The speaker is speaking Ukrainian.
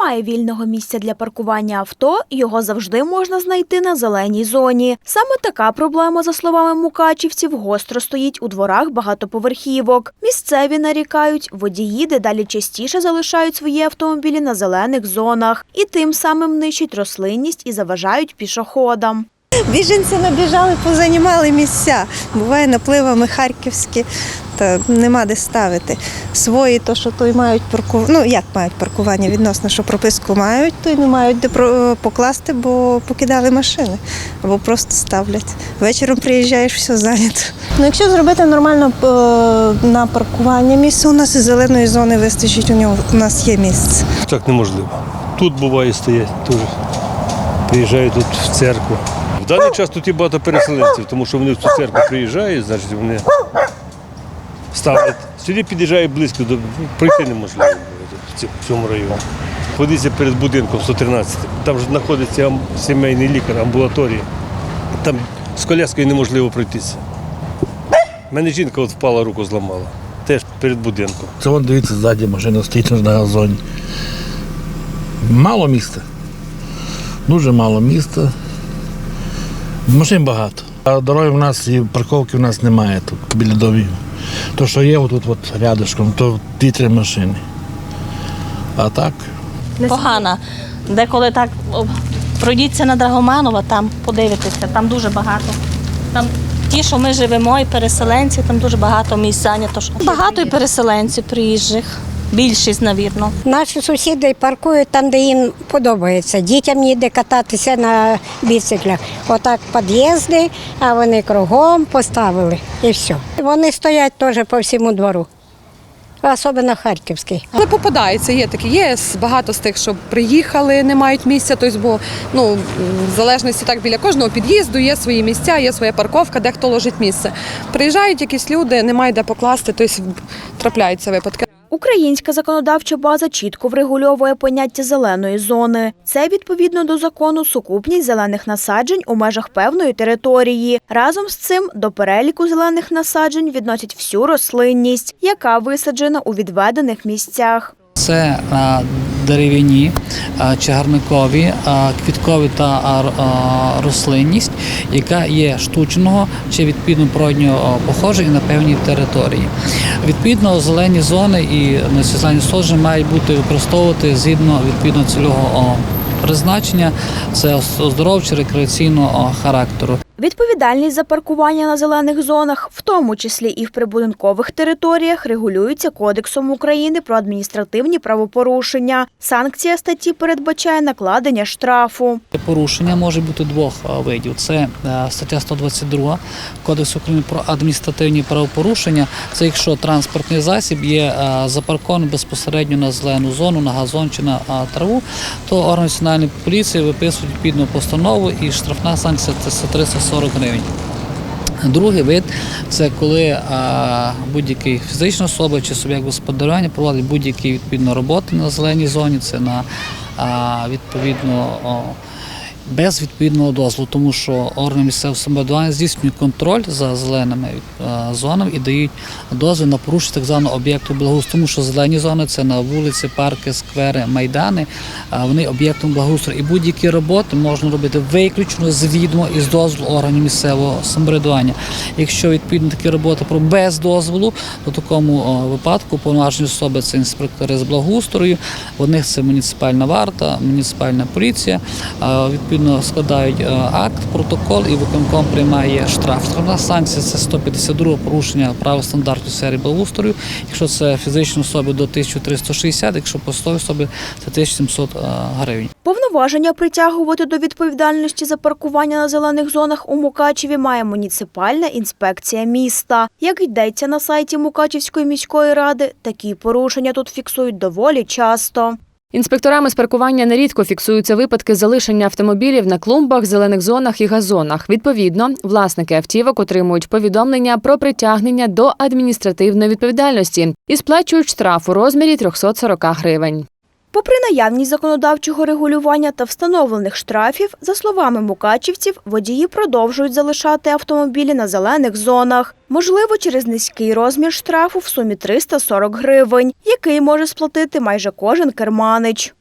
немає вільного місця для паркування авто, його завжди можна знайти на зеленій зоні. Саме така проблема, за словами мукачівців, гостро стоїть у дворах багатоповерхівок. Місцеві нарікають, водії дедалі частіше залишають свої автомобілі на зелених зонах і тим самим нищать рослинність і заважають пішоходам. Біженці набіжали, позанімали місця. Буває напливами харківські, та нема де ставити. Свої, то що то й мають паркування. Ну як мають паркування відносно, що прописку мають, то й не мають де покласти, бо покидали машини або просто ставлять. Вечором приїжджаєш, все зайнято. Ну, якщо зробити нормально е, на паркування місце, у нас і зеленої зони вистачить. У нього у нас є місце. Так неможливо. Тут буває стоять теж. Приїжджають тут в церкву. В даний час тут є багато переселенців, тому що вони в цю церкву приїжджають, значить вони ставлять. Сюди під'їжджає близько, до пройти неможливо в цьому районі. Ходиться перед будинком 113. Там ж знаходиться сімейний лікар, амбулаторія. Там з коляскою неможливо пройтися. У мене жінка от впала, руку зламала. Теж перед будинком. Це вон дивіться, ззаді машина стоїть на газоні. Мало міста. Дуже мало міста. Машин багато. А дороги в нас і парковки в нас немає тут біля домів. То, що є отут от рядышком, то ті три машини. А так, погана. Деколи так пройдіться на Драгоманова, там подивитися, там дуже багато. Там ті, що ми живемо, і переселенці, там дуже багато місць зайнято. Багато і переселенців приїжджих. Більшість, навірно. Наші сусіди паркують там, де їм подобається. Дітям ніде кататися на біциклях. Отак під'їзди, а вони кругом поставили і все. Вони стоять теж по всьому двору, особливо харківський. Але попадається, є такі. Є багато з тих, що приїхали, не мають місця. Тобто, бо ну в залежності так біля кожного під'їзду є свої місця, є своя парковка, де хто ложить місце. Приїжджають якісь люди, немає де покласти, тобто трапляються випадки. Українська законодавча база чітко врегульовує поняття зеленої зони. Це відповідно до закону сукупність зелених насаджень у межах певної території. Разом з цим до переліку зелених насаджень відносять всю рослинність, яка висаджена у відведених місцях. Це дерев'яні, чагарникові, квіткові та а, рослинність, яка є штучного чи відповідно природнього походження на певній території. Відповідно, зелені зони і на ці мають бути використовувати згідно відповідно цільового призначення, це оздоровчо рекреаційного характеру. Відповідальність за паркування на зелених зонах, в тому числі і в прибудинкових територіях, регулюється Кодексом України про адміністративні правопорушення. Санкція статті передбачає накладення штрафу. Порушення може бути двох видів. Це е, стаття 122 Кодексу України про адміністративні правопорушення. Це якщо транспортний засіб є е, запаркований безпосередньо на зелену зону, на газон чи на траву, то орган національної поліції виписують відповідну постанову і штрафна санкція це 340 гривень. Другий вид це коли будь-який фізична особа чи суб'єкт господарювання проводить будь-які відповідно роботи на зеленій зоні, це на а, відповідно о, без відповідного дозволу, тому що органи місцевого самоврядування здійснюють контроль за зеленими е, зонами і дають дозвіл на порушення так званого об'єкту благоустрою, тому що зелені зони це на вулиці, парки, сквери, майдани. Вони об'єктом благоустрою. І будь-які роботи можна робити виключно з відомо і з дозволу органів місцевого самоврядування. Якщо відповідно такі роботи про без дозволу, то в такому випадку повноважені особи це інспектори з благоустрою, у них це муніципальна варта, муніципальна поліція. А, Відповідно складають е, акт, протокол і виконком приймає штраф. Штрафна санкція це 152 порушення правил стандарту сфері благоустрою. Якщо це фізичні особи до 1360, якщо посадові особи це 1700 е, гривень. Повноваження притягувати до відповідальності за паркування на зелених зонах у Мукачеві має муніципальна інспекція міста. Як йдеться на сайті Мукачівської міської ради, такі порушення тут фіксують доволі часто. Інспекторами з паркування нерідко фіксуються випадки залишення автомобілів на клумбах, зелених зонах і газонах. Відповідно, власники автівок отримують повідомлення про притягнення до адміністративної відповідальності і сплачують штраф у розмірі 340 гривень. Попри наявність законодавчого регулювання та встановлених штрафів, за словами мукачівців, водії продовжують залишати автомобілі на зелених зонах. Можливо, через низький розмір штрафу в сумі 340 гривень, який може сплатити майже кожен керманич.